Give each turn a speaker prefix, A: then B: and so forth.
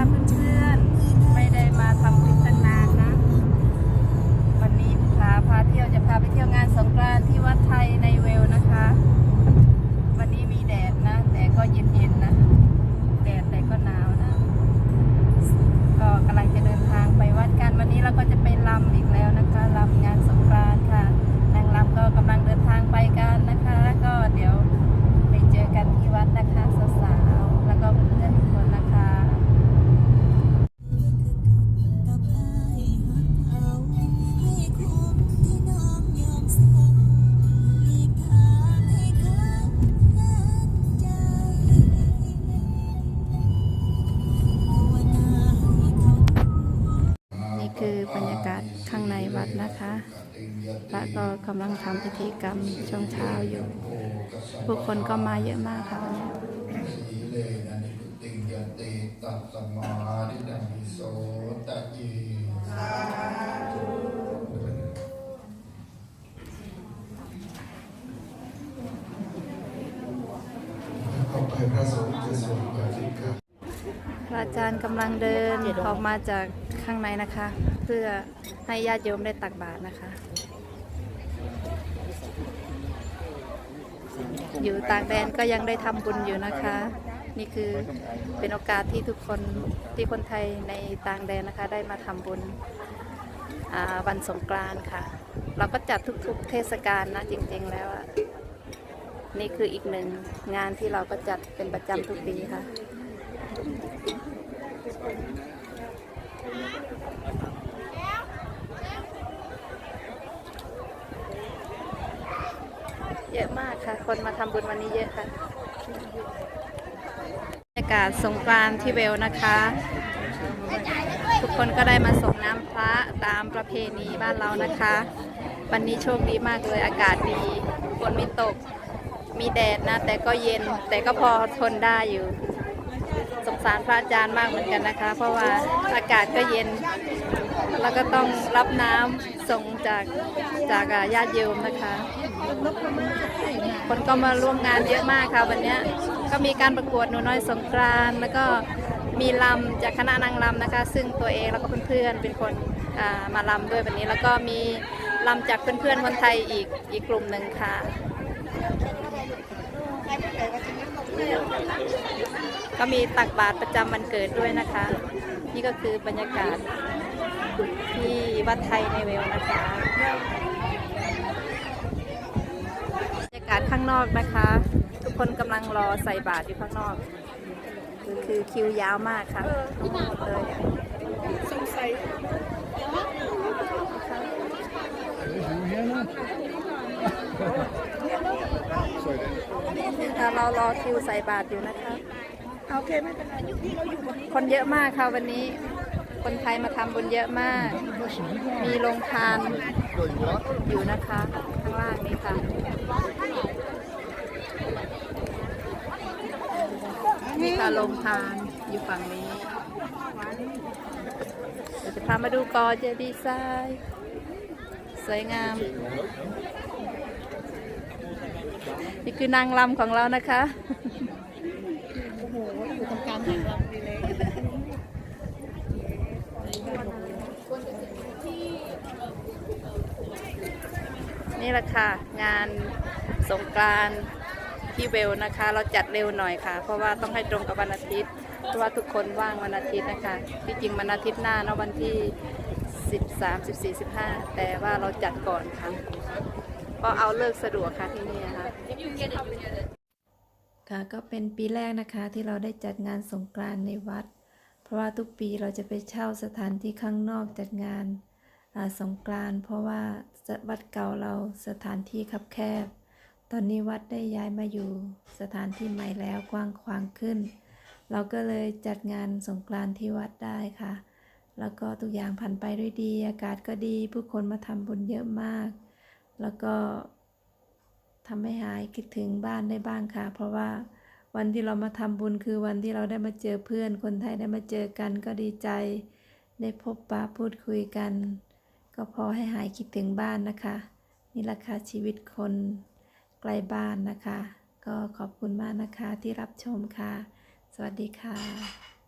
A: ค่ะเพื่อน คือ
B: บ
A: รรยากาศข้างในวัดนะคะพระก็กำลังทำพิธีกรรมช่วงเช้าอยู่ ผู้คนก็มาเยอะมากค่ะวันนี้
C: ตัสมาธิดังโสตะยีขอบคุณพระสงฆ์จะสวดปฏิกา
A: พระอาจารย์กำลังเดินออกมาจาก ข้างในนะคะ เพื่อให้ญาติโยมได้ตักบาตรนะคะ อยู่ต่างแดนก็ยังได้ทำบุญอยู่นะคะ นี่คือเป็นโอกาสที่ทุกคนที่คนไทยในต่างแดนนะคะ ได้มาทำบุญวันสงกรานต์ค่ะ เราก็จัดทุกๆเทศกาลนะจริงๆแล้วนี่คืออีกหนึ่งงานที่เราก็จัดเป็นประจำทุกปีค่ะ เยอะมากค่ะ คนมาทำบุญวันนี้เยอะค่ะบรรยากาศสงกรานต์ที่เวลนะคะ ทุกคนก็ได้มาส่งน้ำพระตามประเพณีบ้านเรานะคะ วันนี้โชคดีมากเลยอากาศดีฝนไม่ตก มีแดดนะ แต่ก็เย็นแต่ก็พอทนได้อยู่ สารพระอาจารย์มากเหมือนกันนะคะ เพราะว่าอากาศก็เย็น แล้วก็ต้องรับน้ำส่งจากจากญาติโยมนะคะ คนก็มาร่วมงานเยอะมากค่ะวันนี้ก็มีการประกวดหนูน้อยสงกรานแล้วก็มีลำจากคณะนางลำนะคะ ซึ่งตัวเองแล้วก็เพื่อนๆเป็นคนมาลำด้วยวันนี้ แล้วก็มีลำจากเพื่อนๆคนไทยอีกอีกกลุ่มหนึ่งค่ะ ก็มีตักบาตรประจำวันเกิดด้วยนะคะ นี่ก็คือบรรยากาศที่วัดไทยในเวลนะคะบรรยากาศข้างนอกนะคะ ทุกคนกำลังรอใส่บาตรอยู่ข้างนอก คือคือคิวยาวมากค่ะเลยค่ะเรารอคิวใส่บาตรอยู่นะคะ โอเคไม่เป็นไรคนเยอะมากค่ะวันนี้ คนไทยมาทำบุญเยอะมาก มีโรงทานอยู่นะคะข้างล่างนี้ค่ะนี่ค่ะโรงทานอยู่ฝั่งนี้เดี๋ยวจะพามาดูกอเจดีย์ทรายสวยงาม นี่คือนางลำของเรานะคะ นี่แหละค่ะ งานสงกรานที่เวลนะคะ เราจัดเร็วหน่อยค่ะ เพราะว่าต้องให้ตรงกับวันอาทิตย์ เพราะว่าทุกคนว่างวันอาทิตย์นะคะ ที่จริงวันอาทิตย์หน้าเนาะวันที่ 13 14 15 แต่ว่าเราจัดก่อนค่ะก็เอาเลิกสะดวกค่ะที่นี่นะคะ ค่ะก็เป็นปีแรกนะคะที่เราได้จัดงานสงกรานต์ในวัด เพราะว่าทุกปีเราจะไปเช่าสถานที่ข้างนอกจัดงานสงกรานต์เพราะว่าวัดเก่าเราสถานที่คับแคบ ตอนนี้วัดได้ย้ายมาอยู่สถานที่ใหม่แล้วกว้างขวางขึ้น เราก็เลยจัดงานสงกรานต์ที่วัดได้ค่ะ แล้วก็ทุกอย่างผ่านไปด้วยดี อากาศก็ดี ผู้คนมาทำบุญเยอะมาก แล้วก็ ทำให้หายคิดถึงบ้านได้บ้างค่ะ เพราะว่าวันที่เรามาทำบุญคือวันที่เราได้มาเจอเพื่อน คนไทยได้มาเจอกันก็ดีใจ ได้พบปะพูดคุยกัน ก็พอให้หายคิดถึงบ้านนะคะ นี่แหละค่ะชีวิตคนไกลบ้านนะคะ ก็ขอบคุณมากนะคะที่รับชมค่ะ สวัสดีค่ะ